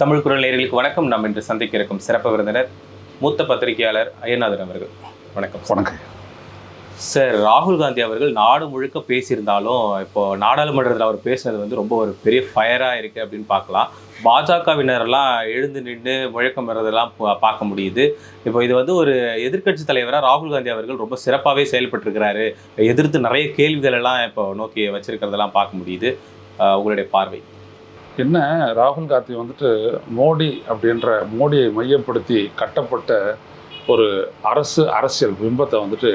தமிழ் குரல் நேயர்களுக்கு வணக்கம். நாம் இன்று சந்திக்க இருக்கும் சிறப்பு விருந்தினர் மூத்த பத்திரிகையாளர் ஐயநாதன் அவர்கள். வணக்கம். வணக்கம். சார் ராகுல் காந்தி அவர்கள் நாடு முழுக்க பேசியிருந்தாலும் இப்போ நாடாளுமன்றத்தில் அவர் பேசுனது வந்து ரொம்ப ஒரு பெரிய ஃபயராக இருக்குது அப்படின்னு பார்க்கலாம். பாஜகவினரெல்லாம் எழுந்து நின்று முழக்கம் வர்றதெல்லாம் பார்க்க முடியுது. இப்போ இது வந்து ஒரு எதிர்க்கட்சி தலைவராக ராகுல் காந்தி அவர்கள் ரொம்ப சிறப்பாகவே செயல்பட்டிருக்கிறாரு. எதிர்த்து நிறைய கேள்விகள் எல்லாம் இப்போ நோக்கி வச்சிருக்கிறதெல்லாம் பார்க்க முடியுது. உங்களுடைய பார்வை. என்ன ராகுல் காந்தி வந்துட்டு மோடி அப்படின்ற மோடியை மையப்படுத்தி கட்டப்பட்ட ஒரு அரசு அரசியல் பிம்பத்தை வந்துட்டு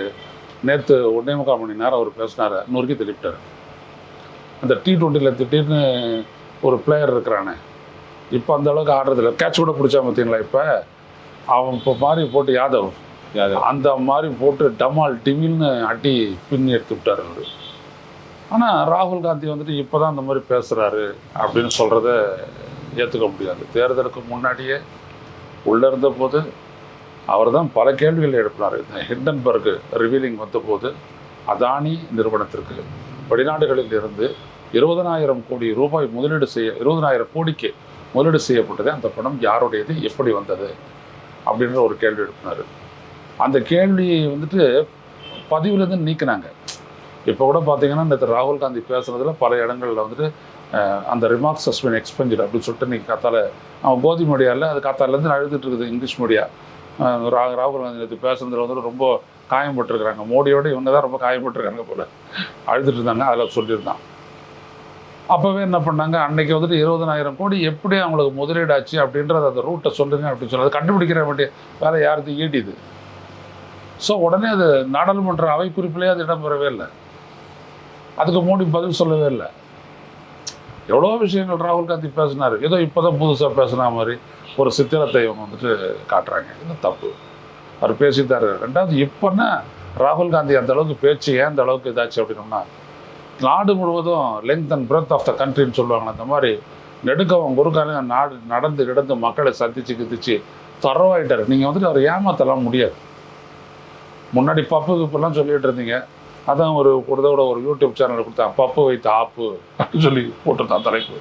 நேற்று ஒன்றே முக்கால் மணி நேரம் அவர் பேசினார். நொறுக்கி திருப்பிட்டார் அந்த டி டுவெண்ட்டியில் திடீர்னு ஒரு பிளேயர் இருக்கிறானே. இப்போ அந்த அளவுக்கு ஆடுறதில்ல கேட்ச் கூட பிடிச்சா பார்த்தீங்களா இப்போ? அவன் இப்போ மாதிரி போட்டு யாதவ். அந்த மாதிரி போட்டு டமால் டிமில்னு அடி பின்னி எடுத்து விட்டார் அவர். ஆனால் ராகுல் காந்தி வந்துட்டு இப்போ தான் அந்த மாதிரி பேசுகிறாரு அப்படின்னு சொல்கிறத ஏற்றுக்க முடியாது. தேர்தலுக்கு முன்னாடியே உள்ளே இருந்தபோது அவர் தான் பல கேள்விகள் எழுப்பினார். இந்த ஹிண்டன்பர்க் ரிவீலிங் வந்தபோது அதானி நிறுவனத்திற்கு வெளிநாடுகளில் இருந்து இருபதனாயிரம் கோடி ரூபாய் முதலீடு செய்ய இருபதனாயிரம் கோடிக்கு முதலீடு செய்யப்பட்டது அந்த பணம் யாருடையது எப்படி வந்தது அப்படின்ற ஒரு கேள்வி எழுப்பினார். அந்த கேள்வியை வந்துட்டு பதிவுலேருந்து நீக்கினாங்க. இப்போ கூட பார்த்தீங்கன்னா நேற்று ராகுல் காந்தி பேசுனதுல பல இடங்களில் வந்துட்டு அந்த ரிமார்க்ஸ் சஸ்பெண்ட் எக்ஸ்பெஞ்சர் அப்படின்னு சொல்லிட்டு நீங்கள் காத்தால அவன் கோதி மொழியால் அது காத்தாலேருந்து அழுதுட்டு இருக்குது இங்கிலீஷ் மீடியா. ரா- ராகுல் காந்தி நேற்று பேசுனதில் வந்துட்டு ரொம்ப காயம்பட்டிருக்கிறாங்க மோடியோட இவங்க தான் ரொம்ப காயம்பட்டிருக்காங்க போல. அழுதுட்டு இருந்தாங்க அதில் சொல்லியிருந்தான். அப்போவே என்ன பண்ணாங்க அன்னைக்கு வந்துட்டு இருபதனாயிரம் கோடி எப்படி அவங்களுக்கு முதலீடாச்சு அப்படின்றத அந்த ரூட்டை சொல்லுங்க அப்படின்னு சொல்லி அதை கண்டுபிடிக்கிற வேண்டிய வேலை யாருக்கு ஈட்டிது ஸோ உடனே அது நாடாளுமன்ற அவை குறிப்பிலே அது இடம்பெறவே இல்லை. அதுக்கு மோடி பதில் சொல்லவே இல்லை. எவ்வளோ விஷயங்கள் ராகுல் காந்தி பேசினார். ஏதோ இப்போ தான் புதுசாக பேசுன மாதிரி ஒரு சித்திரத்தை இவங்க வந்துட்டு காட்டுறாங்க. இது தப்பு. அவர் பேசித்தார் ரெண்டாவது இப்போன்னா ராகுல் காந்தி அந்த அளவுக்கு பேச்சு ஏன் அந்த அளவுக்கு இதாச்சு அப்படின்னோம்னா நாடு முழுவதும் length and breadth of the கண்ட்ரின்னு சொல்லுவாங்க அந்த மாதிரி நெடுக்கவும் குறுக்கான நாடு நடந்து கிடந்து மக்களை சந்திச்சு கிதிச்சு தரவாயிட்டார். நீங்கள் வந்துட்டு அவர் ஏமாத்தலாம் முடியாது. முன்னாடி பப்பு இப்பெல்லாம் சொல்லிகிட்டு இருந்தீங்க. அதான் ஒரு ஒரு தடவை ஒரு யூடியூப் சேனல் கொடுத்தேன். பப்பு வைத்த ஆப்பு அப்படின்னு சொல்லி போட்டிருந்தான் தலைப்பு.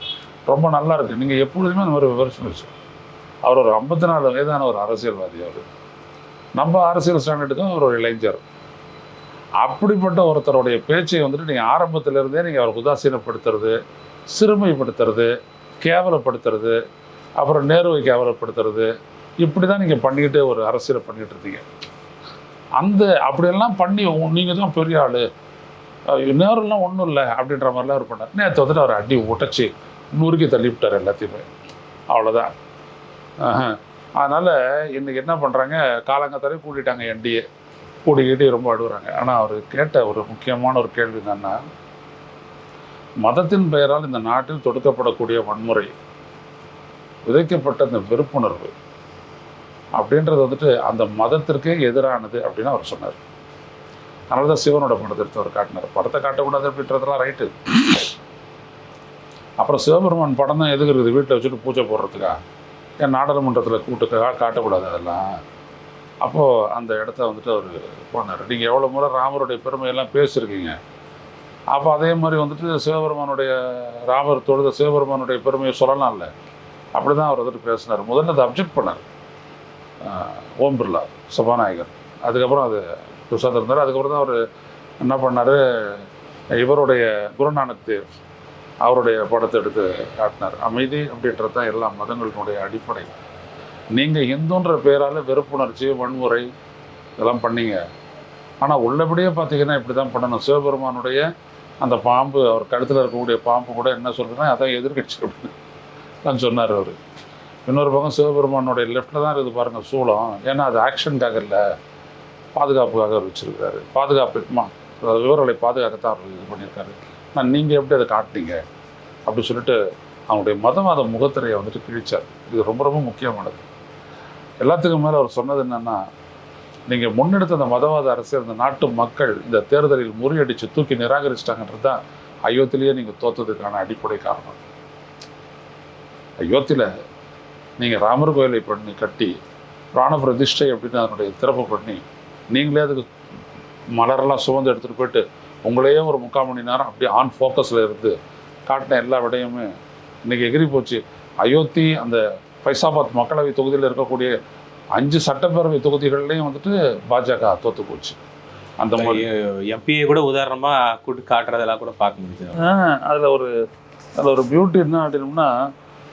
ரொம்ப நல்லா இருக்குது நீங்கள் எப்பொழுதுமே அந்த மாதிரி விமர்சனம் வச்சு. அவர் ஒரு ஐம்பத்தி நாலு வயதான ஒரு அரசியல்வாதி அவர். நம்ம அரசியல் ஸ்டாண்டர்டுக்கும் அவர் ஒரு இளைஞர். அப்படிப்பட்ட ஒருத்தருடைய பேச்சை வந்துட்டு நீங்கள் ஆரம்பத்திலிருந்தே நீங்கள் அவருக்கு உதாசீனப்படுத்துறது சிறுமைப்படுத்துறது கேவலப்படுத்துறது அப்புறம் நேருவை கேவலப்படுத்துறது இப்படி தான் நீங்கள் பண்ணிக்கிட்டு ஒரு அரசியலை பண்ணிகிட்டு இருந்தீங்க அந்த அப்படியெல்லாம் பண்ணி நீங்கள் தான் பெரிய ஆள். நேரம்லாம் ஒன்றும் இல்லை அப்படின்ற மாதிரிலாம் அவர் பண்ணார். நேற்று வந்துட்டு அவர் அடி உடச்சி நூறுக்கி தள்ளி விட்டார் எல்லாத்தையுமே. அவ்வளோதான் அதனால் இன்றைக்கி என்ன பண்ணுறாங்க காலங்கத்தாலே கூட்டிட்டாங்க என்டிஏ. கூட்டிக்கிட்டு ரொம்ப அழுகுறாங்க. ஆனால் அவர் கேட்ட ஒரு முக்கியமான ஒரு கேள்வி என்னன்னா மதத்தின் பெயரால் இந்த நாட்டில் தொடுக்கப்படக்கூடிய வன்முறை விதைக்கப்பட்ட இந்த வெறுப்புணர்வு. அப்படின்றது வந்துட்டு அந்த மதத்திற்கே எதிரானது அப்படின்னு அவர் சொன்னார். அதனால தான் சிவனோட படத்தை எடுத்து அவர் காட்டினார். படத்தை காட்டக்கூடாது அப்படின்றதெல்லாம் ரைட்டு அப்புறம் சிவபெருமான் படம் தான் எதுக்கு இருக்குது? வீட்டில் வச்சுட்டு பூஜை போடுறதுக்கா? ஏன் நாடாளுமன்றத்தில் கூட்டு காட்டக்கூடாது அதெல்லாம்? அப்போது அந்த இடத்த வந்துட்டு அவர் போனார். நீங்கள் எவ்வளோ முறை ராமருடைய பெருமையெல்லாம் பேசியிருக்கீங்க. அப்போ அதே மாதிரி வந்துட்டு சிவபெருமானுடைய ராமர் தொழுத சிவபெருமானுடைய பெருமையை சொல்லலாம்ல. அப்படி தான் அவர் வந்துட்டு பேசினார். முதல்ல அதை அப்ஜெக்ட் பண்ணார். ஓம் பிர்லா சபாநாயகர். அதுக்கப்புறம் அது பிரசாத் இருந்தார். அதுக்கப்புறம் தான் அவர் என்ன பண்ணார்? இவருடைய குருநானக் தேவ் அவருடைய படத்தை எடுத்து காட்டினார். அமைதி அப்படின்றது தான் எல்லா மதங்களினுடைய அடிப்படை. நீங்கள் இந்துன்ற பேரால் வெறுப்புணர்ச்சி வன்முறை இதெல்லாம் பண்ணீங்க. ஆனால் உள்ளபடியே பார்த்தீங்கன்னா இப்படி தான் பண்ணணும். சிவபெருமானுடைய அந்த பாம்பு அவர் கழுத்தில் இருக்கக்கூடிய பாம்பு கூட என்ன சொல்கிறேன்னா அதான் எதிர்கட்சி அப்படின்னு தான் சொன்னார் அவர். இன்னொரு பக்கம் சிவபெருமானுடைய லெஃப்டில் தான் இருக்குது பாருங்கள் சூளம். ஏன்னா அது ஆக்ஷனுக்காக இல்லை. பாதுகாப்புக்காக அவர் வச்சுருக்காரு. பாதுகாப்பு விவரங்களை அதாவது பாதுகாக்கத்தான் அவர் இது பண்ணியிருக்காரு. நான் நீங்கள் எப்படி அதை காட்டினீங்க? அப்படி சொல்லிட்டு அவனுடைய மதவாத முகத்திரையை வந்துட்டு கிழிச்சார். இது ரொம்ப ரொம்ப முக்கியமானது. எல்லாத்துக்கும் மேலே அவர் சொன்னது என்னென்னா நீங்கள் முன்னெடுத்த அந்த மதவாத அரசியல் இந்த நாட்டு மக்கள் இந்த தேர்தலில் முறியடித்து தூக்கி நிராகரிச்சிட்டாங்கன்றது தான் அயோத்திலேயே நீங்கள் தோத்ததுக்கான அடிப்படை காரணம். அயோத்தியில் நீங்கள் ராமர் கோயிலை பண்ணி கட்டி பிராண பிரதிஷ்டை அப்படின்னு அதனுடைய திறப்பு பண்ணி நீங்களே அதுக்கு மலரெல்லாம் சுமந்து எடுத்துகிட்டு போயிட்டு உங்களையே ஒரு முக்கால் மணி நேரம் அப்படியே ஆன் ஃபோக்கஸில் இருந்து காட்டின எல்லா விடையுமே இன்னைக்கு எகிரி போச்சு. அயோத்தி அந்த ஃபைசாபாத் மக்களவை தொகுதியில் இருக்கக்கூடிய அஞ்சு சட்டப்பேரவை தொகுதிகள்லையும் வந்துட்டு பாஜக தோத்து போச்சு. அந்த எம்பிஏ கூட உதாரணமா கூட்டு காட்டுறதெல்லாம் கூட பார்க்க முடியுது அதில் ஒரு அதில் ஒரு பியூட்டி என்ன அப்படின்னம்னா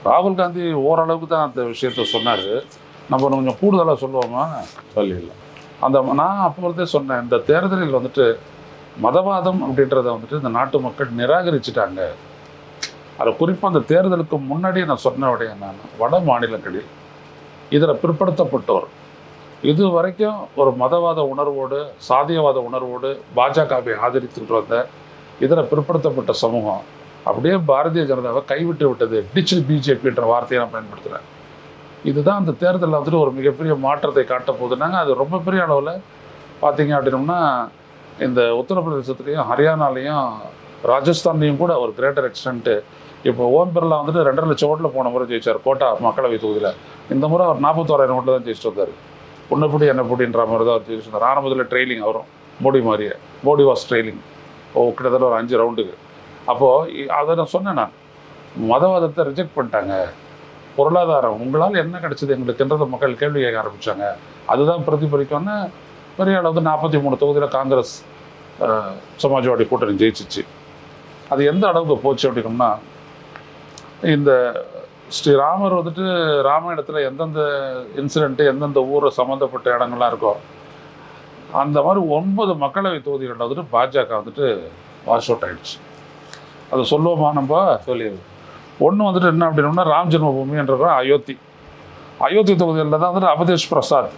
ராகுல் காந்தி ஓரளவுக்கு தான் அந்த விஷயத்த சொன்னார். நம்ம கொஞ்சம் கூடுதலாக சொல்லுவோமா? சொல்லிடலாம். அந்த நான் அப்போ இருந்தே சொன்னேன் இந்த தேர்தலில் வந்துட்டு மதவாதம் அப்படின்றத வந்துட்டு இந்த நாட்டு மக்கள் நிராகரிச்சிட்டாங்க. அதை குறிப்பாக அந்த தேர்தலுக்கு முன்னாடியே நான் சொன்ன உடைய நான் வட மாநிலங்களில் இதில் பிற்படுத்தப்பட்டோர். இது வரைக்கும் ஒரு மதவாத உணர்வோடு சாதியவாத உணர்வோடு பாஜகவை ஆதரித்துட்டு வந்த இதர பிற்படுத்தப்பட்ட சமூகம். அப்படியே பாரதிய ஜனதாவை கைவிட்டு விட்டது. டிச்சில் பிஜேபின்ற வார்த்தையை நான் பயன்படுத்துகிறேன் இதுதான் அந்த தேர்தலில் வந்துட்டு ஒரு மிகப்பெரிய மாற்றத்தை காட்ட போதுனாங்க அது ரொம்ப பெரிய அளவில் பார்த்தீங்க அப்படின்னோம்னா இந்த உத்தரப்பிரதேசத்துலேயும் ஹரியானாலையும் ராஜஸ்தான்லேயும் கூட ஒரு கிரேட்டர் எக்ஸ்டென்ட்டு இப்போ ஓம் பிர்லா வந்துட்டு ரெண்டரை லட்சம் ஓட்டில் போன முறை ஜெயிச்சார் கோட்டா மக்களவை தொகுதியில். இந்த முறை அவர் நாற்பத்தோராயிரம் ஓட்டில் தான் ஜெயிச்சுட்டு வந்தார். உன்னப்படி என்னப்படின்ற மாதிரி தான் அவர் ஜெயிச்சு வந்தார். ஆரம்பத்தில் ட்ரெயிலிங் வரும் மோடி மாதிரியே மோடி வாஸ் ட்ரெயிலிங் ஓ கிட்டத்தட்ட ஒரு அஞ்சு ரவுண்டுக்கு அப்போது அதை நான் சொன்னேன் நான் மதவாதத்தை ரிஜெக்ட் பண்ணிட்டாங்க. பொருளாதாரம் உங்களால் என்ன கிடைச்சது எங்களுக்குன்றத மக்கள் கேள்வி கேட்க ஆரம்பித்தாங்க அதுதான் பிரதிபலிக்கோன்னு பெரிய அளவு நாற்பத்தி மூணு தொகுதியில் காங்கிரஸ் சமாஜ்வாடி கூட்டணி ஜெயிச்சிச்சு. அது எந்த அளவுக்கு போச்சு அப்படின்னம்னா இந்த ஸ்ரீராமர் வந்துட்டு ராமாயணத்தில் எந்தெந்த இன்சிடெண்ட்டு எந்தெந்த ஊரை சம்மந்தப்பட்ட இடங்கள்லாம் இருக்கோ அந்த மாதிரி ஒன்பது மக்களவை தொகுதிகளில் வந்துட்டு பாஜக வந்துட்டு வாஷ் அவுட் ஆகிடுச்சு அதை சொல்லுவோமா நம்ம? சொல்லிடுங்க ஒன்று வந்துட்டு என்ன அப்படின்னோம்னா ராம் ஜென்மபூமின்ற அயோத்தி. அயோத்தி தொகுதியில் தான் வந்துட்டு அபதேஷ் பிரசாத்.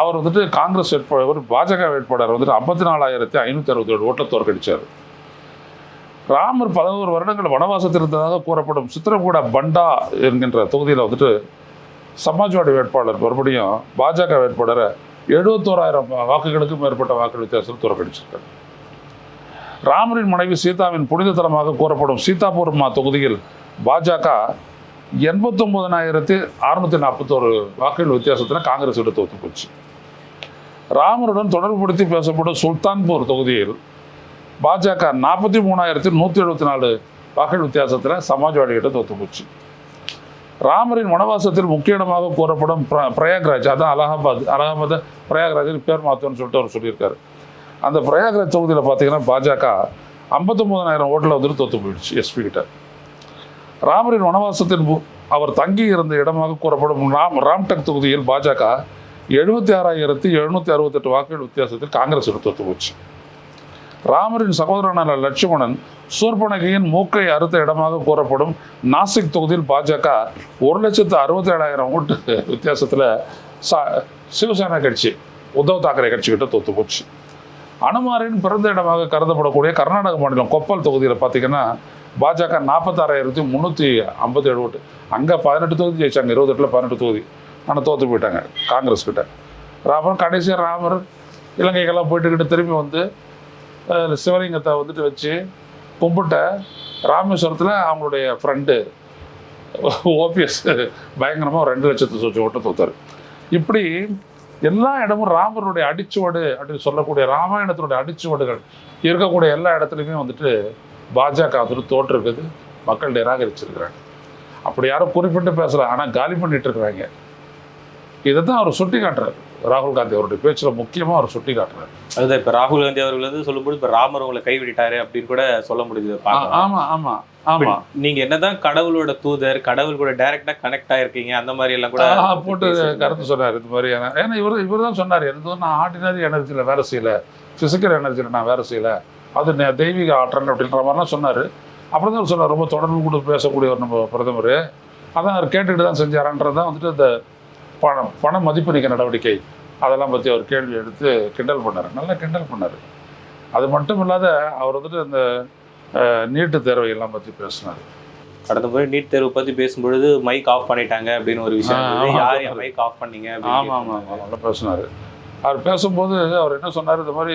அவர் வந்துட்டு காங்கிரஸ் வேட்பாளர் பாஜக வேட்பாளர் வந்துட்டு ஐம்பத்தி நாலாயிரத்தி ஐநூற்றி அறுபத்தி ஏழு ஓட்டை தோற்கடிச்சார். ராமர் பதினோரு வருடங்கள் வனவாசத்தில் இருந்ததாக கூறப்படும் சித்திரகூட பண்டா என்கின்ற தொகுதியில் வந்துட்டு சமாஜ்வாடி வேட்பாளர் மறுபடியும் பாஜக வேட்பாளரை எழுபத்தோராயிரம் வாக்குகளுக்கும் மேற்பட்ட வாக்கு வித்தியாசத்தில் தோற்கடிச்சிருக்காரு. ராமரின் மனைவி சீதாவின் புனித தலமாக கூறப்படும் சீதாபூர்மா தொகுதியில் பாஜக எண்பத்தொம்பதனாயிரத்தி அறுநூத்தி நாற்பத்தோரு வாக்குகள் வித்தியாசத்தில் காங்கிரஸ் எடுத்து தோத்து போச்சு. ராமருடன் தொடர்புபடுத்தி பேசப்படும் சுல்தான்பூர் தொகுதியில் பாஜக நாற்பத்தி மூணாயிரத்தி நூற்றி எழுபத்தி நாலு வாக்குகள் வித்தியாசத்தில் சமாஜ்வாடிகிட்ட தோத்து போச்சு. ராமரின் வனவாசத்தில் முக்கிய இடமாக கூறப்படும் பிர- பிரயாக்ராஜ் அதான் அலகாபாத் அலகாபாத் பிரயாக்ராஜின் பேர் மாத்தோன்னு சொல்லிட்டு அவர் சொல்லியிருக்காரு. அந்த பிரயாகராஜ் தொகுதியில் பார்த்தீங்கன்னா பாஜக ஐம்பத்தொம்போதனாயிரம் ஓட்டில் வந்துட்டு தோத்து போயிடுச்சு எஸ்பி கிட்ட. ராமரின் வனவாசத்தின் அவர் தங்கி இருந்த இடமாக கூறப்படும் ராம் ராம்டெக் தொகுதியில் பாஜக எழுபத்தி ஆறாயிரத்தி எழுநூற்றி அறுபத்தெட்டு வாக்குகள் வித்தியாசத்தில் காங்கிரஸ் எடுத்து தோத்து போச்சு. ராமரின் சகோதரனான லட்சுமணன் சூர்பனகையின் மூக்கை அறுத்த இடமாக கூறப்படும் நாசிக் தொகுதியில் பாஜக ஒரு லட்சத்து அறுபத்தி ஏழாயிரம் ஓட்டு வித்தியாசத்தில் சா சிவசேனா கட்சி உத்தவ் தாக்கரே கட்சிக்கிட்ட தோத்து போச்சு. அனுமாரின் பிறந்த இடமாக கருதப்படக்கூடிய கர்நாடக மாநிலம் கொப்பல் தொகுதியில் பார்த்தீங்கன்னா பாஜக நாற்பத்தாறாயிரத்தி முந்நூற்றி ஐம்பத்தி ஏழு ஓட்டு. அங்கே பதினெட்டு தொகுதி ஜெயிச்சாங்க இருபத்தெட்டில் பதினெட்டு தொகுதி. ஆனால் தோற்று போயிட்டாங்க காங்கிரஸ் கிட்ட. ராமர் கடைசியாக ராமர் இலங்கைக்கெல்லாம் போயிட்டுக்கிட்டு திரும்பி வந்து சிவலிங்கத்தை வந்துட்டு வச்சு கும்பிட்ட ராமேஸ்வரத்தில் அவங்களுடைய ஃப்ரெண்டு ஓபிஎஸ் பயங்கரமாக ரெண்டு லட்சத்து சொச்சு ஓட்டை தோத்தார். இப்படி எல்லா இடமும் ராமருடைய அடிச்சுவடு அப்படின்னு சொல்லக்கூடிய ராமாயணத்தினுடைய அடிச்சுவடுகள் இருக்கக்கூடிய எல்லா இடத்துலையுமே வந்துட்டு பாஜக வந்துட்டு தோற்றுருக்குது மக்கள் நிராகரிச்சிருக்கிறாங்க. அப்படி யாரும் குறிப்பிட்டு பேசல. ஆனால் காலி பண்ணிட்டு இருக்கிறாங்க. இதை தான் அவர் சுட்டி காட்டுறாரு ராகுல் காந்தி அவருடைய பேச்சில் முக்கியமாக அவர் சுட்டி காட்டுறாரு அதுதான் இப்ப ராகுல் காந்தி அவர்கள் வந்து சொல்லும்போது இப்ப ராமர் உங்களை கைவிட்டாரு அப்படின்னு கூட சொல்ல முடியுது. ஆமாம் ஆமாம் ஆமாம் நீங்க என்னதான் கடவுளோட தூதர் கடவுள் கூட டைரக்டா கனெக்ட் ஆயிருக்கீங்க அந்த மாதிரி எல்லாம் கூட போட்டு கருத்து சொன்னார் இது மாதிரி. ஏன்னா இவர் இவர் தான் சொன்னார் எதுவும் நான் ஆர்டினரி எனர்ஜியில் வேலை செய்யல. ஃபிசிக்கல் எனர்ஜியில் நான் வேலை செய்யல. அது தெய்வீக ஆற்றல் அப்படின்ற மாதிரிலாம் சொன்னார். அப்புறம் தான் அவர் சொன்னார் ரொம்ப தொடர்பு கூட பேசக்கூடியவர் நம்ம பிரதமர். அதான் அவர் கேட்டுக்கிட்டு தான் செஞ்சாரான்றது தான் வந்துட்டு இந்த பணம் பண மதிப்பு நீக்க நடவடிக்கை. அதெல்லாம் பற்றி அவர் கேள்வி எடுத்து கிண்டல் பண்ணார். நல்லா கிண்டல் பண்ணார். அது மட்டும் இல்லாத அவர் வந்துட்டு இந்த அஹ், நீட்டு தேர்வை எல்லாம் பற்றி பேசினார். கடந்த முறை நீட் தேர்வு பத்தி பேசும்பொழுது மைக் ஆஃப் பண்ணிட்டாங்க அப்படின்னு ஒரு விஷயம். யார் மைக் ஆஃப் பண்ணீங்க ஆமாம் ஆமாம் ஆமாம் நல்லா பேசினார். அவர் பேசும்போது அவர் என்ன சொன்னார்? இந்த மாதிரி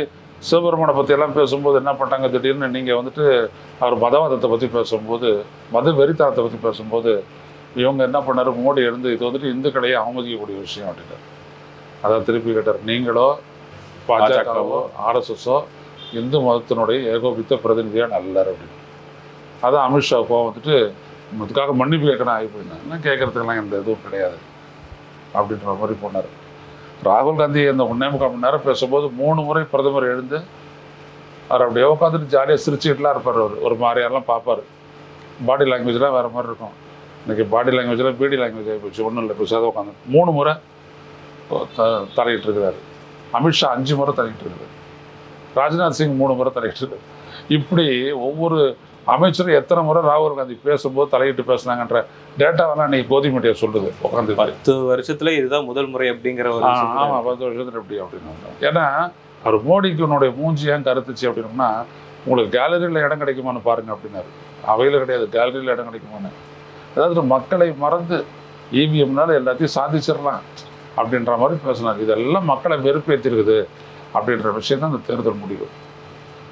சிவபெருமானை பற்றி எல்லாம் பேசும்போது என்ன பண்ணிட்டாங்க திடீர்னு நீங்கள் வந்துட்டு அவர் மதவாதத்தை பற்றி பேசும்போது மத வெறித்தனத்தை பற்றி பேசும்போது இவங்க என்ன பண்ணாரு? மோடி எழுந்து இது வந்துட்டு இந்துக்களையே அவமதிக்கக்கூடிய விஷயம் அப்படின்னாரு. அதான் திருப்பி கேட்டார். நீங்களோ பாஜகவோ ஆர்எஸ்எஸோ இந்து மதத்தினுடைய ஏகோபித்த பிரதிநிதியாக நல்லார் அப்படின்னு. அதான் அமித்ஷா போக வந்துட்டு இதுக்காக மன்னிப்பு கேட்கணும் ஆகி போயிருந்தாங்க கேட்கறதுக்கெல்லாம் எந்த இதுவும் கிடையாது. அப்படின்ற மாதிரி போனார். ராகுல் காந்தி அந்த ஒன்றே முக்கால் மணி நேரம் பேசும்போது மூணு முறை பிரதமர் எழுந்து அவர் அப்படியே உட்காந்துட்டு ஜாலியாக சிரிச்சுக்கிட்டுலாம் இருப்பார் அவர். ஒரு மாதிரியாரெல்லாம் பார்ப்பார். பாடி லாங்குவேஜ்லாம் வேறு மாதிரி இருக்கும். இன்றைக்கி பாடி லாங்குவேஜ்லாம் பிடி லாங்குவேஜ் ஆகி போச்சு. ஒன்றும் இல்லை பேசாத உட்காந்து. மூணு முறை த தலையிட்டு இருக்கிறாரு அமித்ஷா அஞ்சு முறை தலையிட்டு இருக்காரு ராஜ்நாத் சிங் மூணு முறை தலையிட்டு இப்படி ஒவ்வொரு அமைச்சரும் எத்தனை முறை ராகுல் காந்தி பேசும்போது தலையிட்டு பேசுனாங்கன்ற டேட்டாவெல்லாம் இன்னைக்கு கோதி மீடியா சொல்லுது. உட்காந்து பத்து வருஷத்துல இதுதான் முதல் முறை அப்படிங்கிற ஒரு ஆ, விஷயம் ஆமா பத்து வருஷத்துல எப்படி அப்படின்னு ஏன்னா அவர் மோடிக்கு உன்னுடைய மூஞ்சி ஏன் கருத்துச்சு அப்படின்னோம்னா உங்களுக்கு கேலரியில் இடம் கிடைக்குமான்னு பாருங்க அப்படின்னாரு. அவையில் கிடையாது கேலரியில் இடம் கிடைக்குமான்னு. அதாவது மக்களை மறந்து இவிஎம்னால எல்லாத்தையும் சாதிச்சிடலாம் அப்படின்ற மாதிரி பேசினார். இதெல்லாம் மக்களை வெறுப்பேற்றிருக்குது அப்படின்ற விஷயம் தான் இந்த தேர்தல் முடிவு.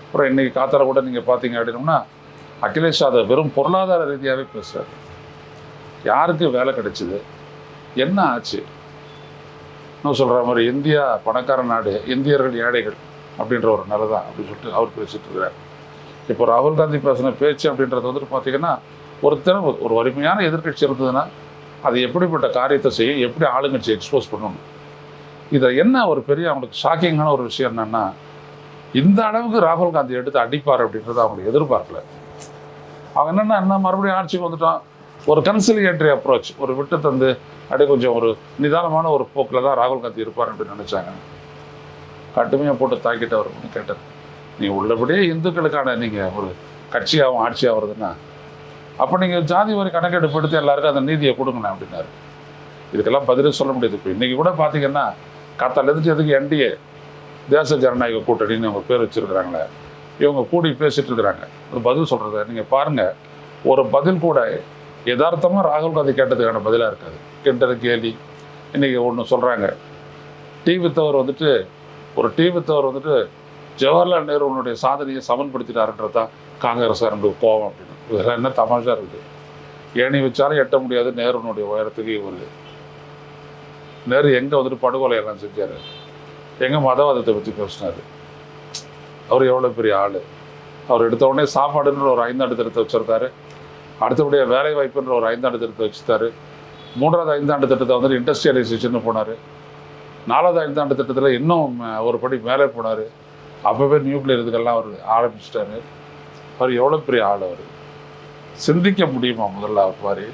அப்புறம் இன்றைக்கி காத்தால கூட நீங்கள் பார்த்தீங்க அப்படின்னோம்னா அகிலேஷ் யாதவ் வெறும் பொருளாதார ரீதியாகவே பேசுகிறார் யாருக்கு வேலை கிடைச்சிது? என்ன ஆச்சு? இன்னும் சொல்கிற மாதிரி இந்தியா பணக்கார நாடு இந்தியர்கள் ஏழைகள் அப்படின்ற ஒரு நிலை தான் அப்படின்னு சொல்லிட்டு அவர் பேசிட்டு இருக்கிறார் இப்போ ராகுல் காந்தி பேசின பேச்சு அப்படின்றது வந்துட்டு பார்த்தீங்கன்னா ஒரு ஒரு வலிமையான எதிர்க்கட்சி இருந்ததுன்னா அது எப்படிப்பட்ட காரியத்தை செய்ய எப்படி ஆளுங்கட்சி எக்ஸ்போஸ் பண்ணணும்? இதை என்ன ஒரு பெரிய அவங்களுக்கு ஷாக்கிங்கான ஒரு விஷயம் என்னென்னா இந்த அளவுக்கு ராகுல் காந்தி எடுத்து அடிப்பார் அப்படின்றத அவங்களுக்கு எதிர்பார்க்கல. அவங்க என்னென்னா என்ன மறுபடியும் ஆட்சிக்கு வந்துட்டான். ஒரு கன்சிலியேட்டரி அப்ரோச் ஒரு விட்டு தந்து அப்படியே கொஞ்சம் ஒரு நிதானமான ஒரு போக்கில் தான் ராகுல் காந்தி இருப்பார் அப்படின்னு நினச்சாங்க. கடுமையாக போட்டு தாக்கிட்டு அவர் ஒன்று கேட்டார் நீ உள்ளபடியே இந்துக்களுக்கான நீங்கள் ஒரு கட்சியாகவும் ஆட்சியாக வருதுன்னா அப்போ நீங்கள் ஜாதி வரி கணக்கெடுப்பு எடுத்து எல்லாருக்கும் அந்த நீதியை கொடுங்கண்ணே அப்படின்னாரு. இதுக்கெல்லாம் பதிலே சொல்ல முடியாது. இப்போ இன்றைக்கி கூட பார்த்தீங்கன்னா காத்தால இருந்துட்டு எதுக்கு என்டிஏ தேச ஜனநாயக கூட்டணின்னு அவங்க பேர் வச்சுருக்குறாங்களே. இவங்க கூடி பேசிட்டு இருக்கிறாங்க. பதில் சொல்கிறத நீங்கள் பாருங்கள் ஒரு பதில் கூட யதார்த்தமாக ராகுல் காந்தி கேட்டதுக்கான பதிலாக இருக்காது. கிண்டல் கேலி. இன்றைக்கி ஒன்று சொல்கிறாங்க டி வித்தவர் வந்துட்டு ஒரு டி வித்தவர் வந்துட்டு ஜவஹர்லால் நேருனுடைய சாதனையை சமன்படுத்திட்டாருன்றது தான் காங்கிரஸ்காரனுக்கு கோபம் அப்படின்னு. இதெல்லாம் என்ன தமாஷாக இருக்குது? ஏணி வச்சாலும் எட்ட முடியாது. நேருனுடைய உயரத்துக்கு இவர் நேரு எங்கே வந்துட்டு படுகொலை எல்லாம் செஞ்சார்? எங்கே மதவாதத்தை பற்றி பேசினார். அவர் எவ்வளோ பெரிய ஆள்? அவர் எடுத்த உடனே சாப்பாடுன்ற ஒரு ஐந்தாண்டு திட்டத்தை வச்சுருந்தாரு அடுத்தபடியாக வேலை வாய்ப்புன்ற ஒரு ஐந்தாண்டு திட்டத்தை வச்சுட்டாரு. மூன்றாவது ஐந்தாண்டு திட்டத்தை வந்துட்டு இண்டஸ்ட்ரியலைசேஷன் போனார். நாலாவது ஐந்தாண்டு திட்டத்தில் இன்னும் ஒரு படி மேலே போனார். அப்போவே நியூக்ளியர் இதுக்கெல்லாம் அவர் ஆரம்பிச்சிட்டாரு. அவர் எவ்வளோ பெரிய ஆள் அவர்? சிந்திக்க முடியுமா முதல்ல அவர்? மாதிரி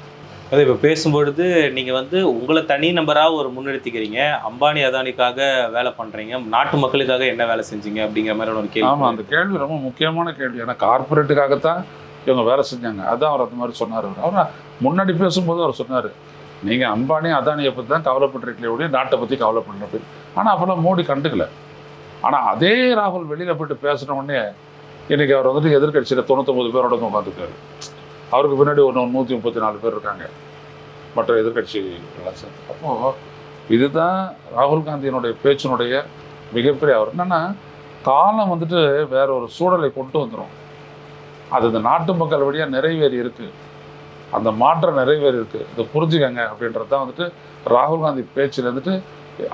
அது இப்போ பேசும்பொழுது நீங்கள் வந்து உங்களை தனி நம்பராக ஒரு முன்னிறுத்திக்கிறீங்க. அம்பானி அதானிக்காக வேலை பண்ணுறீங்க நாட்டு மக்களுக்காக என்ன வேலை செஞ்சீங்க அப்படிங்கிற மாதிரி ஒரு கேள்வி. ஆமாம் அந்த கேள்வி ரொம்ப முக்கியமான கேள்வி. ஏன்னா கார்பரேட்டுக்காகத்தான் இவங்க வேலை செஞ்சாங்க. அதான் அவர் அந்த மாதிரி சொன்னார் அவர். முன்னாடி பேசும்போது அவர் சொன்னார் நீங்கள் அம்பானி அதானியை பற்றி தான் கவலைப்பட்டிருக்கீங்களே ஒழிய நாட்டை பற்றி கவலைப்படல. அப்படின்னு ஆனால் அப்போல்லாம் மோடி கண்டுக்கல. ஆனால் அதே ராகுல் வெளியில் போயிட்டு பேசின உடனே இன்றைக்கி அவர் வந்துட்டு எதிர்க்கட்சியில் தொண்ணூத்தொம்பது பேரோட உட்காந்துருக்காரு அவருக்கு பின்னாடி ஒரு நூற்றி முப்பத்தி நாலு பேர் இருக்காங்க. மற்ற எதிர்க்கட்சி சேர்த்து அப்போது இதுதான் ராகுல் காந்தியினுடைய பேச்சினுடைய மிகப்பெரிய அவர் என்னென்னா காலம் வந்துட்டு வேற ஒரு சூழலை கொண்டு வந்துடும் அது இந்த நாட்டு மக்கள் வழியாக நிறைவேறி இருக்குது அந்த மாற்றம் நிறைவேறி இருக்குது இதை புரிஞ்சுக்கங்க அப்படின்றது தான் வந்துட்டு ராகுல் காந்தி பேச்சில் வந்துட்டு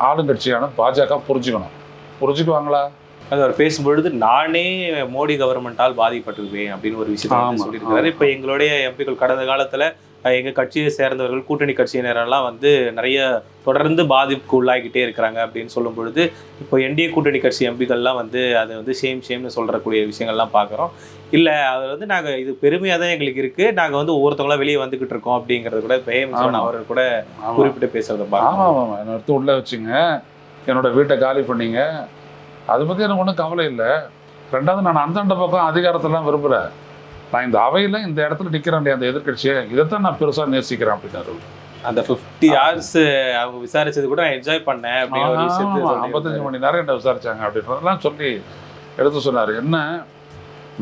ஆளுங்கட்சியான பாஜக புரிஞ்சுக்கணும். புரிஞ்சுக்குவாங்களா? அது அவர் பேசும்பொழுது நானே மோடி கவர்மெண்டால் பாதிப்பட்டிருப்பேன் அப்படின்னு ஒரு விஷயத்தை சொல்லியிருக்காரு இப்போ எங்களுடைய எம்பிக்கள் கடந்த காலத்துல அஹ், எங்க கட்சியை சேர்ந்தவர்கள் கூட்டணி கட்சியினரெல்லாம் வந்து நிறைய தொடர்ந்து பாதிப்புக்கு உள்ளாகிட்டே இருக்கிறாங்க அப்படின்னு சொல்லும் பொழுது இப்போ என்டிஏ கூட்டணி கட்சி எம்பிக்கள்லாம் வந்து அதை வந்து சேம் சேம்னு சொல்றக்கூடிய விஷயங்கள்லாம் பார்க்குறோம். இல்லை அது வந்து நாங்கள் இது பெருமையாக தான் எங்களுக்கு இருக்கு. நாங்கள் வந்து ஒவ்வொருத்தவங்களா வெளியே வந்துகிட்டு இருக்கோம் அப்படிங்கிறது கூட ஆமா. அவர் கூட குறிப்பிட்டு பேசுறத ஆமா பார்க்கலாம் ஆமாம் எடுத்து உள்ளே வச்சுங்க. என்னோட வீட்டை காலி பண்ணீங்க. அதை பற்றி எனக்கு ஒன்றும் கவலை இல்லை. ரெண்டாவது நான் அந்தாண்ட பக்கம் அதிகாரத்தெல்லாம் விரும்புகிறேன் நான் இந்த அவையில் இந்த இடத்துல நிற்கிறேன் அந்த எதிர்க்கட்சியை? இதைத்தான் நான் பெருசாக நேசிக்கிறேன் அப்படின்னாரு அந்த ஃபிஃப்டி ஹவர்ஸ் அவங்க விசாரிச்சது கூட நான் என்ஜாய் பண்ணேன். ஐம்பத்தஞ்சு மணி நேரம் என்ன விசாரிச்சாங்க அப்படின்றதெல்லாம் சொல்லி எடுத்து சொன்னார். என்ன?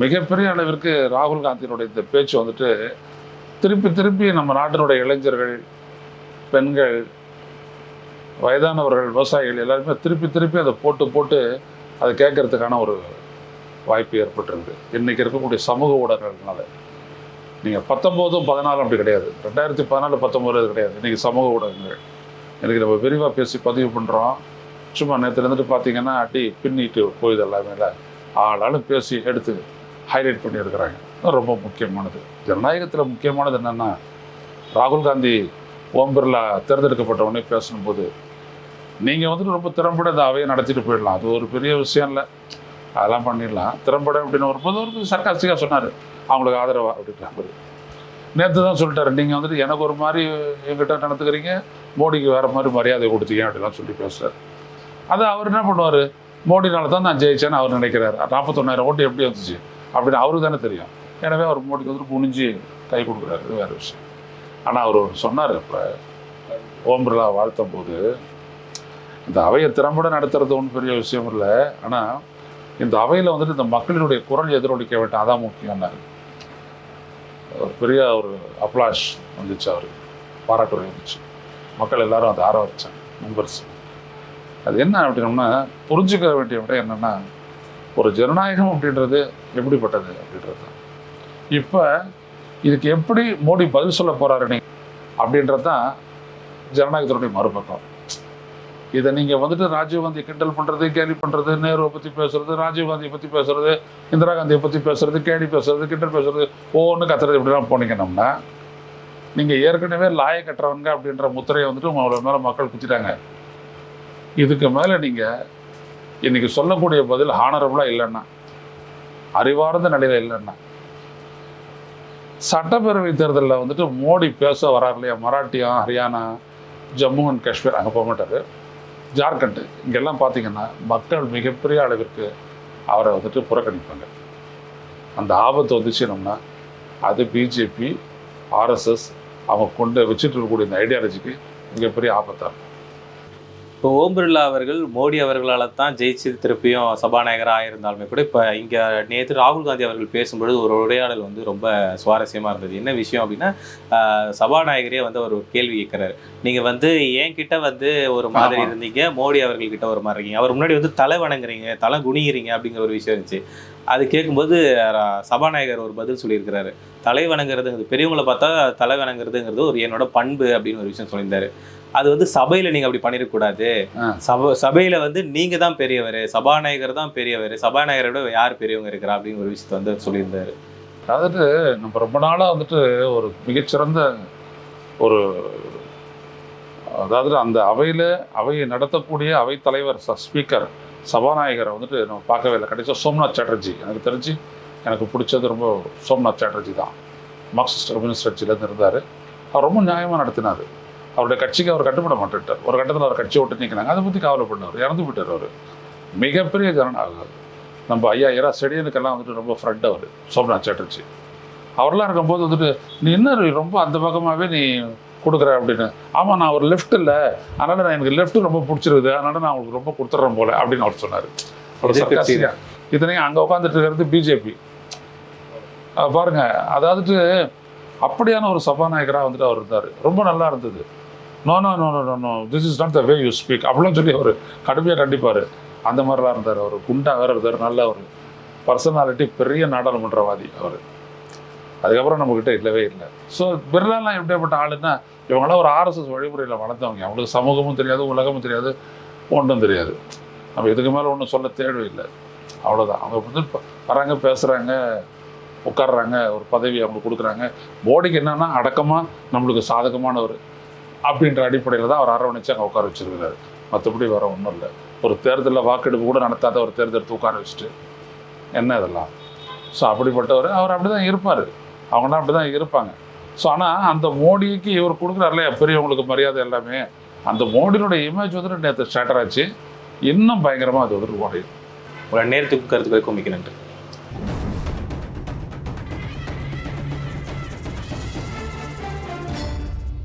மிகப்பெரிய அளவிற்கு ராகுல் காந்தியினுடைய இந்த பேச்சு வந்துட்டு திருப்பி திருப்பி நம்ம நாட்டினுடைய இளைஞர்கள் பெண்கள் வயதானவர்கள் விவசாயிகள் எல்லாருமே திருப்பி திருப்பி அதை போட்டு போட்டு அதை கேட்கறதுக்கான ஒரு வாய்ப்பு ஏற்பட்டிருக்கு. இன்றைக்கி இருக்கக்கூடிய சமூக ஊடகங்கள்னால. நீங்கள் பத்தொம்போதும் பதினாலும் அப்படி கிடையாது. ரெண்டாயிரத்தி பதினாலு பத்தொம்போது அது கிடையாது. இன்றைக்கி சமூக ஊடகங்கள். இன்றைக்கி நம்ம விரிவாக பேசி பதிவு பண்ணுறோம் சும்மா நேற்று இருந்துட்டு பார்த்தீங்கன்னா அடி பின்னிட்டு போயுது எல்லாமே ஆளாலும் பேசி எடுத்து ஹைலைட் பண்ணி எடுக்கிறாங்க ரொம்ப முக்கியமானது. ஜனநாயகத்தில் முக்கியமானது என்னென்னா ராகுல் காந்தி ஓம் பிர்லா தேர்ந்தெடுக்கப்பட்டவொடனே பேசணும்போது நீங்கள் வந்துட்டு ரொம்ப திறம்பட இந்த அவையை நடத்திட்டு போயிடலாம். அது ஒரு பெரிய விஷயம் இல்லை. அதெல்லாம் பண்ணிடலாம். திறம்பட அப்படின்னு வரும்போது ஒரு சர்க்காஸ்டிக்காக சொன்னார். அவங்களுக்கு ஆதரவா அப்படின்றாங்க நேற்று தான் சொல்லிட்டாரு. நீங்கள் வந்துட்டு எனக்கு ஒரு மாதிரி எங்கிட்ட நடத்துக்கிறீங்க மோடிக்கு வேறு மாதிரி மரியாதை கொடுத்தீங்க அப்படிலாம் சொல்லி பேசுகிறார் அது அவர் என்ன பண்ணுவார்? மோடினால தான் நான் ஜெயிச்சேன்னு அவர் நினைக்கிறார். நாற்பத்தொன்னாயிரம் ஓட்டு எப்படி வந்துச்சு? அப்படின்னு அவருக்கு தானே தெரியும். எனவே அவர் மோடிக்கு வந்துட்டு புனிஞ்சு கை கொடுக்குறாரு. வேறு விஷயம். ஆனால் அவர் சொன்னார் இப்போ ஓம் பிர்லா வாழ்த்தும் போது இந்த அவையை திறம்பட நடத்துறது ஒன்றும் பெரிய விஷயம் இல்லை. ஆனால் இந்த அவையில் வந்துட்டு இந்த மக்களினுடைய குரல் எதிரொலிக்க வேண்டாம் அதான் முக்கியம்னாரு ஒரு பெரிய ஒரு அப்ளாஷ் வந்துச்சு அவர் பாராட்டு வந்துச்சு. மக்கள் எல்லாரும் அதை ஆரம்பித்தாங்க மெம்பர்ஸ் அது என்ன அப்படின்னோம்னா புரிஞ்சுக்க வேண்டிய விட என்னென்னா ஒரு ஜனநாயகம் அப்படின்றது எப்படிப்பட்டது அப்படின்றது தான். இப்போ இதுக்கு எப்படி மோடி பதில் சொல்ல போகிறாரு நீ? அப்படின்றது தான் ஜனநாயகத்தினுடைய மறுபக்கம். இதை நீங்கள் வந்துட்டு ராஜீவ்காந்தி கிண்டல் பண்ணுறது கேலி பண்ணுறது நேருவை பற்றி பேசுறது ராஜீவ்காந்தியை பற்றி பேசுறது இந்திரா காந்தியை பற்றி பேசுறது கேலி பேசுறது கிண்டல் பேசுறது ஒவ்வொன்று கத்துறது இப்படிலாம் போனீங்கன்னோம்னா நீங்கள் ஏற்கனவே லாய கட்டுறவங்க அப்படின்ற முத்திரையை வந்துட்டு உங்களை மேலே மக்கள் குத்திட்டாங்க. இதுக்கு மேலே நீங்கள் இன்னைக்கு சொல்லக்கூடிய பதில் ஹானரபுளாக இல்லைன்னா அறிவார்ந்த நிலையில் இல்லைன்னா சட்டப்பேரவை தேர்தலில் வந்துட்டு மோடி பேச வரார் இல்லையா? மராட்டியா ஹரியானா ஜம்மு அண்ட் காஷ்மீர் அங்கே போக மாட்டார். ஜார்க்கண்ட் இங்கெல்லாம் பார்த்தீங்கன்னா மக்கள் மிகப்பெரிய அளவிற்கு அவரை வந்துட்டு புறக்கணிப்பாங்க. அந்த ஆபத்து வந்துச்சுனோம்னா அது பிஜேபி ஆர்எஸ்எஸ் அவங்க கொண்டு வச்சுட்டு இருக்கக்கூடிய இந்த ஐடியாலஜிக்கு மிகப்பெரிய ஆபத்தாக இருக்கும். இப்போ ஓம் பிர்லா அவர்கள் மோடி அவர்களால் தான் ஜெயிச்சு திருப்பியும் சபாநாயகராக இருந்தாலுமே கூட இப்போ இங்கே நேற்று ராகுல் காந்தி அவர்கள் பேசும்பொழுது ஒரு உரையாடல் வந்து ரொம்ப சுவாரஸ்யமாக இருந்தது. என்ன விஷயம் அப்படின்னா சபாநாயகரே வந்து அவர் ஒரு கேள்வி கேட்குறாரு நீங்கள் வந்து என்கிட்ட வந்து ஒரு மாதிரி. இருந்தீங்க மோடி அவர்கள்கிட்ட ஒரு மாதிரி இருக்கீங்க. அவர் முன்னாடி வந்து தலை வணங்குறீங்க தலை குனிகிறீங்க அப்படிங்கிற ஒரு விஷயம் இருந்துச்சு. அது கேட்கும்போது சபாநாயகர் ஒரு பதில் சொல்லியிருக்கிறாரு. தலை வணங்குறதுங்கிறது பெரியவங்களை பார்த்தா தலை வணங்குறதுங்கிறது ஒரு என்னோட பண்பு அப்படின்னு ஒரு விஷயம் சொல்லியிருந்தாரு. அது வந்து சபையில நீங்க அப்படி பண்ணிடக்கூடாது. சபை சபையில வந்து நீங்க தான் பெரியவர் சபாநாயகர் தான் பெரியவர் சபாநாயகரை விட யார் பெரியவங்க இருக்கிறா அப்படின்னு ஒரு விஷயத்த வந்து சொல்லியிருந்தாரு. அதாவது நம்ம ரொம்ப நாளாக வந்துட்டு ஒரு மிகச்சிறந்த ஒரு அதாவது அந்த அவையில் அவையை நடத்தக்கூடிய அவைத் தலைவர் ஸ்பீக்கர் சபாநாயகரை வந்துட்டு நம்ம பார்க்கவே இல்லை. கடைசியாக சோம்நாத் சாட்டர்ஜி. எனக்கு தெரிஞ்சு எனக்கு பிடிச்சது ரொம்ப சோம்நாத் சாட்டர்ஜி தான். மார்க்சிஸ்ட் கம்யூனிஸ்ட் கட்சியிலேருந்து இருந்தார். அவர் ரொம்ப நியாயமாக நடத்தினார். அவருடைய கட்சிக்கு அவர் கட்டுப்பட மாட்டேட்டார் ஒரு கட்டத்தில் அவர் கட்சியை விட்டு நிற்கிறாங்க அதை பற்றி கவலைப்பட்டார் இறந்து போயிட்டார் அவர். மிகப்பெரிய ஜனநாயகம் நம்ம ஐயா இரா செடியனுக்கெல்லாம் வந்துட்டு ரொம்ப ஃப்ரெண்ட் அவர். சோம்நாத் சாட்டர்ஜி. அவரெல்லாம் இருக்கும்போது வந்துட்டு நீ என்ன ரொம்ப அந்த பக்கமாகவே நீ கொடுக்குற? அப்படின்னு. ஆமாம் நான் ஒரு லெஃப்ட் இல்லை. அதனால் நான் எனக்கு லெஃப்ட் ரொம்ப பிடிச்சிருக்குது. அதனால் நான் உங்களுக்கு ரொம்ப கொடுத்துட்றேன் போல. அப்படின்னு அவர் சொன்னார். இத்தனையும் அங்கே உட்காந்துட்டு இருக்கிறது பிஜேபி. பாருங்க. அதாவது அப்படியான ஒரு சபாநாயகராக வந்துட்டு அவர் இருந்தார். ரொம்ப நல்லா இருந்தது. No no no no no this is not the way you speak அப்படிலாம் சொல்லி அவர் கடுமையாக கண்டிப்பார். அந்த மாதிரிலாம் இருந்தார் அவர். குண்டாக வேறு இருந்தார். நல்ல ஒரு பர்சனாலிட்டி பெரிய நாடாளுமன்றவாதி அவர். அதுக்கப்புறம் நம்மக்கிட்ட இல்லவே இல்லை. ஸோ பிர்லாலாம் எப்படிப்பட்ட ஆளுன்னா இவங்களாம் ஒரு ஆர்எஸ்எஸ் வழிமுறையில் வளர்ந்தவங்க. அவங்களுக்கு சமூகமும் தெரியாது உலகமும் தெரியாது ஒன்றும் தெரியாது. நம்ம இதுக்கு மேலே ஒன்றும் சொல்ல தேவையில்லை. அவ்வளோதான் அவங்க வந்து வராங்க பேசுகிறாங்க உட்கார்றாங்க ஒரு பதவி அவங்க கொடுக்குறாங்க. மோடிக்கு என்னென்னா அடக்கமாக நம்மளுக்கு சாதகமானவர். அப்படின்ற அடிப்படையில் தான் அவர் அரவணைச்சு அங்கே உட்கார வச்சிருக்கிறார். மற்றபடி வேற ஒன்றும் இல்லை. ஒரு தேர்தலில் வாக்கெடுப்பு கூட நடத்தாத ஒரு தேர்ந்தெடுத்து உட்கார வச்சுட்டு என்ன இதெல்லாம்? ஸோ அப்படிப்பட்டவர் அவர் அப்படி தான் இருப்பார். அவங்களாம் அப்படி தான் இருப்பாங்க. ஸோ ஆனால் அந்த மோடிக்கு இவர் கொடுக்குறாரு இல்லையா பெரியவங்களுக்கு மரியாதை எல்லாமே அந்த மோடியினுடைய இமேஜ் வந்துட்டு நேற்று ஸ்டார்டர் ஆச்சு. இன்னும் பயங்கரமாக அது வந்துட்டு ஓடி உங்களோட நேரத்துக்கு கருத்துக்களுக்கும் மிக்க நன்றி.